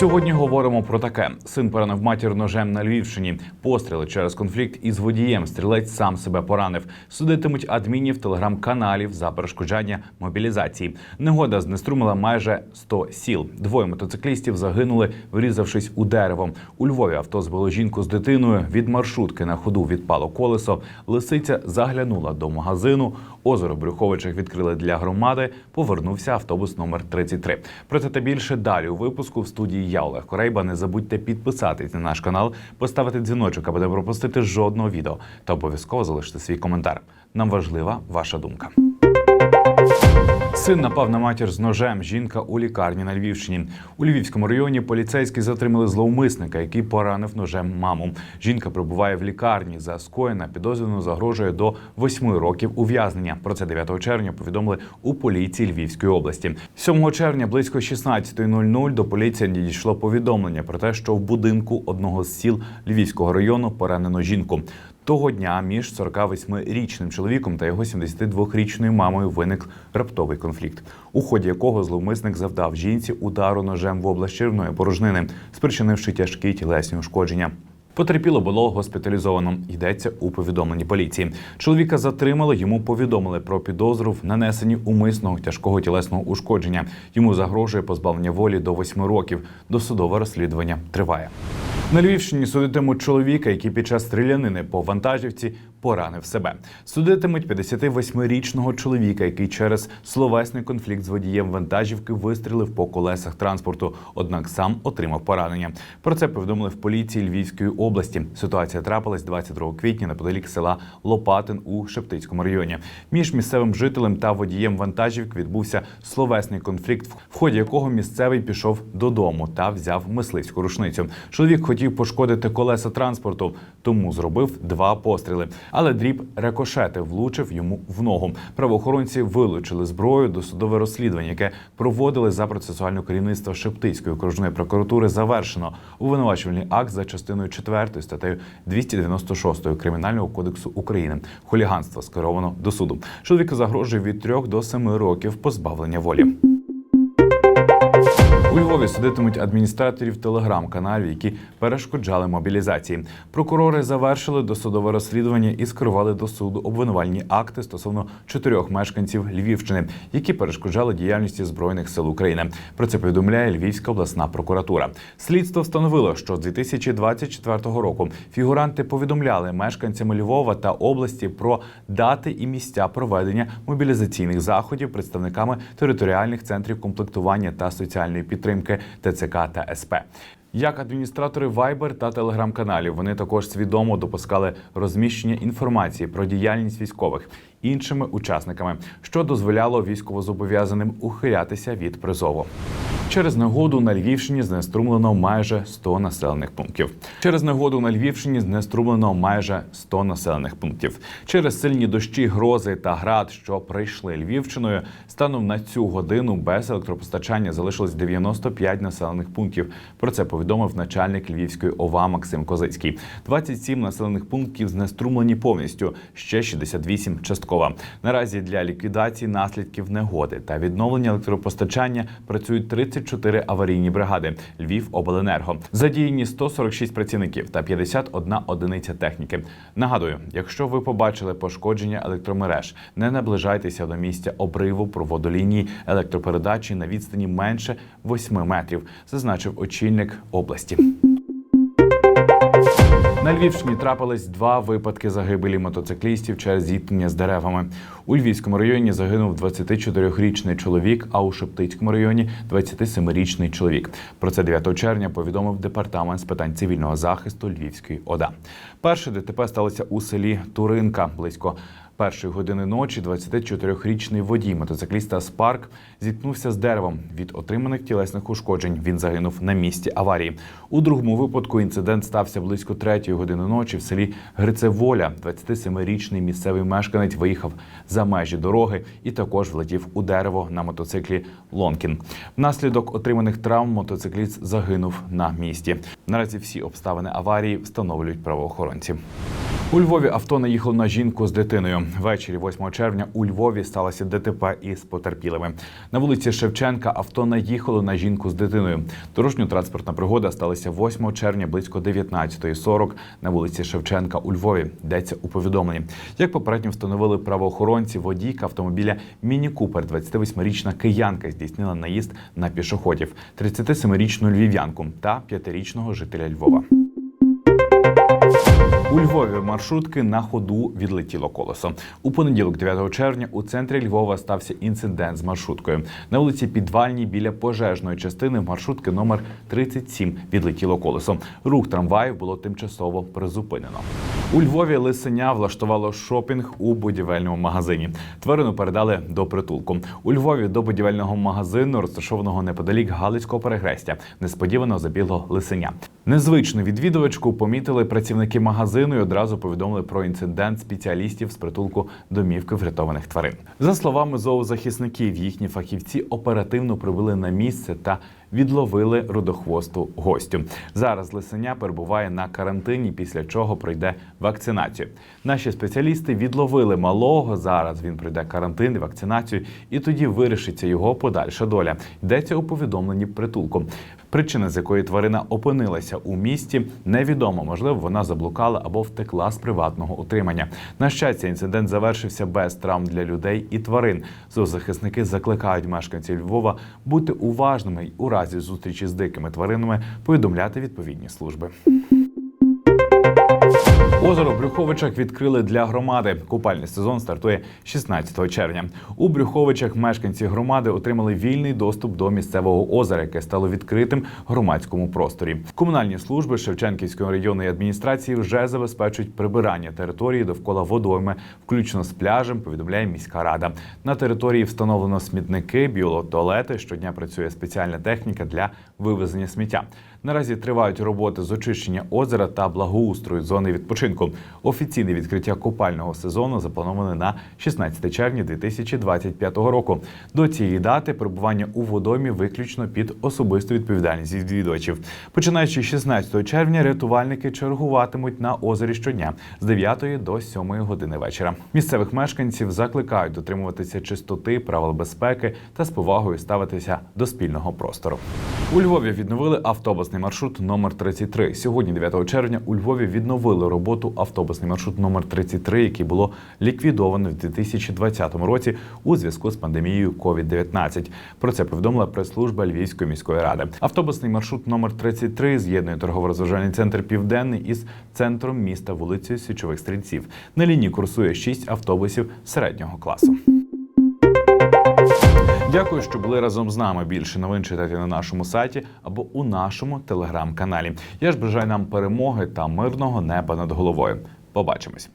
Сьогодні говоримо про таке: син поранив матір ножем на Львівщині. Постріли через конфлікт із водієм. Стрілець сам себе поранив. Судитимуть адмінів телеграм-каналів за перешкоджання мобілізації. Негода знеструмила майже 100 сіл. Двоє мотоциклістів загинули, врізавшись у дерево. У Львові авто збило жінку з дитиною. Від маршрутки на ходу відпало колесо. Лисиця заглянула до магазину. Озеро Брюховичах відкрили для громади. Повернувся автобус номер 33. Про це та більше далі у випуску в студії я Олег Корейба. Не забудьте підписатись на наш канал, поставити дзвіночок, аби не пропустити жодного відео, та обов'язково залишити свій коментар. Нам важлива ваша думка. Син напав на матір з ножем. Жінка у лікарні на Львівщині. У Львівському районі поліцейські затримали зловмисника, який поранив ножем маму. Жінка перебуває в лікарні. За скоєна підозрювану загрожує до восьми років ув'язнення. Про це 9 червня повідомили у поліції Львівської області. 7 червня близько 16.00 до поліції надійшло повідомлення про те, що в будинку одного з сіл Львівського району поранено жінку. Того дня між 48-річним чоловіком та його 72-річною мамою виник раптовий конфлікт, у ході якого зловмисник завдав жінці удару ножем в область червної порожнини, спричинивши тяжкі тілесні ушкодження. Потерпіло було госпіталізовано. Йдеться у повідомленні поліції. Чоловіка затримали. Йому повідомили про підозру в нанесенні умисного тяжкого тілесного ушкодження. Йому загрожує позбавлення волі до восьми років. Досудове розслідування триває. На Львівщині судитимуть чоловіка, який під час стрілянини по вантажівці поранив себе. Судитимуть 58-річного чоловіка, який через словесний конфлікт з водієм вантажівки вистрілив по колесах транспорту, однак сам отримав поранення. Про це повідомили в поліції Львівської області. Ситуація трапилась 22 квітня неподалік села Лопатин у Шептицькому районі. Між місцевим жителем та водієм вантажівки відбувся словесний конфлікт, в ході якого місцевий пішов додому та взяв мисливську рушницю. Чоловік хотів пошкодити колеса транспорту, тому зробив два постріли. Але дріб рекошети влучив йому в ногу. Правоохоронці вилучили зброю. Досудове розслідування, яке проводили за процесуальне керівництво Шептицької окружної прокуратури, завершено. Увинувачувальний акт за частиною 4 статтею 296 кримінального кодексу України. Хуліганство скеровано до суду. Чоловіку загрожує від 3 до 7 років позбавлення волі. У Львові судитимуть адміністраторів телеграм-каналів, які перешкоджали мобілізації. Прокурори завершили досудове розслідування і скерували до суду обвинувальні акти стосовно чотирьох мешканців Львівщини, які перешкоджали діяльності збройних сил України. Про це повідомляє Львівська обласна прокуратура. Слідство встановило, що з 2024 року фігуранти повідомляли мешканцям Львова та області про дати і місця проведення мобілізаційних заходів представниками територіальних центрів комплектування та соціальної підтримки ТЦК та СП. Як адміністратори Viber та телеграм-каналів вони також свідомо допускали розміщення інформації про діяльність військових іншими учасниками, що дозволяло військовозобов'язаним ухилятися від призову. Через негоду на Львівщині знеструмлено майже 100 населених пунктів. Через негоду на Львівщині знеструмлено майже 100 населених пунктів. Через сильні дощі, грози та град, що прийшли Львівщиною, станом на цю годину без електропостачання залишилось 95 населених пунктів. Про це повідомив начальник Львівської ОВА Максим Козицький. 27 населених пунктів знеструмлені повністю, ще 68 частково. Наразі для ліквідації наслідків негоди та відновлення електропостачання працюють 34 аварійні бригади Львів Обленерго. Задіяні 146 працівників та 51 одиниця техніки. Нагадую, якщо ви побачили пошкодження електромереж, не наближайтеся до місця обриву проводу лінії електропередачі на відстані менше 8 метрів, зазначив очільник області. На Львівщині трапились два випадки загибелі мотоциклістів через зіткнення з деревами. У Львівському районі загинув 24-річний чоловік, а у Шептицькому районі 27-річний чоловік. Про це 9 червня повідомив департамент з питань цивільного захисту Львівської ОДА. Перше ДТП сталося у селі Туринка близько. Першої години ночі 24-річний водій мотоцикліста Спарк зіткнувся з деревом. Від отриманих тілесних ушкоджень він загинув на місці аварії. У другому випадку інцидент стався близько третьої години ночі в селі Грицеволя. 27-річний місцевий мешканець виїхав за межі дороги і також влетів у дерево на мотоциклі Лонкін. Внаслідок отриманих травм мотоцикліст загинув на місці. Наразі всі обставини аварії встановлюють правоохоронці. У Львові авто наїхало на жінку з дитиною. Ввечері 8 червня у Львові сталося ДТП із потерпілими. На вулиці Шевченка авто наїхало на жінку з дитиною. Дорожньо-транспортна пригода сталася 8 червня близько 19.40 на вулиці Шевченка у Львові. Йдеться у повідомленні. Як попередньо встановили правоохоронці, водійка автомобіля Міні Купер, 28-річна киянка, здійснила наїзд на пішоходів, 37-річну львів'янку та 5-річного жителя Львова. У Львові маршрутки на ходу відлетіло колесо. У понеділок, 9 червня, у центрі Львова стався інцидент з маршруткою. На вулиці Підвальній біля пожежної частини маршрутки номер 37 відлетіло колесо. Рух трамваїв було тимчасово призупинено. У Львові лисеня влаштувало шопінг у будівельному магазині. Тварину передали до притулку. У Львові до будівельного магазину, розташованого неподалік Галицького перехрестя, несподівано забігло лисеня. Незвичну відвідувачку помітили працівники магазину і одразу повідомили про інцидент спеціалістів з притулку домівки врятованих тварин. За словами зоозахисників, їхні фахівці оперативно прибули на місце та відловили рудохвосту гостю. Зараз лисеня перебуває на карантині, після чого пройде вакцинацію. Наші спеціалісти відловили малого. Зараз він пройде карантин вакцинацію, і тоді вирішиться його подальша доля. Йдеться у повідомленні притулку. Причина, з якої тварина опинилася у місті, невідомо. Можливо, вона заблукала або втекла з приватного утримання. На щастя, інцидент завершився без травм для людей і тварин. Зоозахисники закликають мешканців Львова бути уважними й у разі зустрічі з дикими тваринами повідомляти відповідні служби. Озеро Брюховичах відкрили для громади. Купальний сезон стартує 16 червня. У Брюховичах мешканці громади отримали вільний доступ до місцевого озера, яке стало відкритим громадському просторі. Комунальні служби Шевченківської районної адміністрації вже забезпечують прибирання території довкола водойми, включно з пляжем. Повідомляє міська рада. На території встановлено смітники, біотуалети. Щодня працює спеціальна техніка для вивезення сміття. Наразі тривають роботи з очищення озера та благоустрою зони відпочинку. Офіційне відкриття купального сезону заплановане на 16 червня 2025 року. До цієї дати перебування у водоймі виключно під особисту відповідальність відвідувачів. Починаючи з 16 червня, рятувальники чергуватимуть на озері щодня з 9 до 7 години вечора. Місцевих мешканців закликають дотримуватися чистоти, правил безпеки та з повагою ставитися до спільного простору. У Львові відновили автобусний маршрут номер 33. Сьогодні, 9 червня, у Львові відновили роботу автобусний маршрут номер 33, який було ліквідовано в 2020 році у зв'язку з пандемією COVID-19. Про це повідомила прес-служба Львівської міської ради. Автобусний маршрут номер 33 з'єднує торгово-розважальний центр Південний із центром міста вулицею Січових Стрільців. На лінії курсує 6 автобусів середнього класу. Дякую, що були разом з нами. Більше новин читайте на нашому сайті або у нашому телеграм-каналі. Я ж бажаю нам перемоги та мирного неба над головою. Побачимось.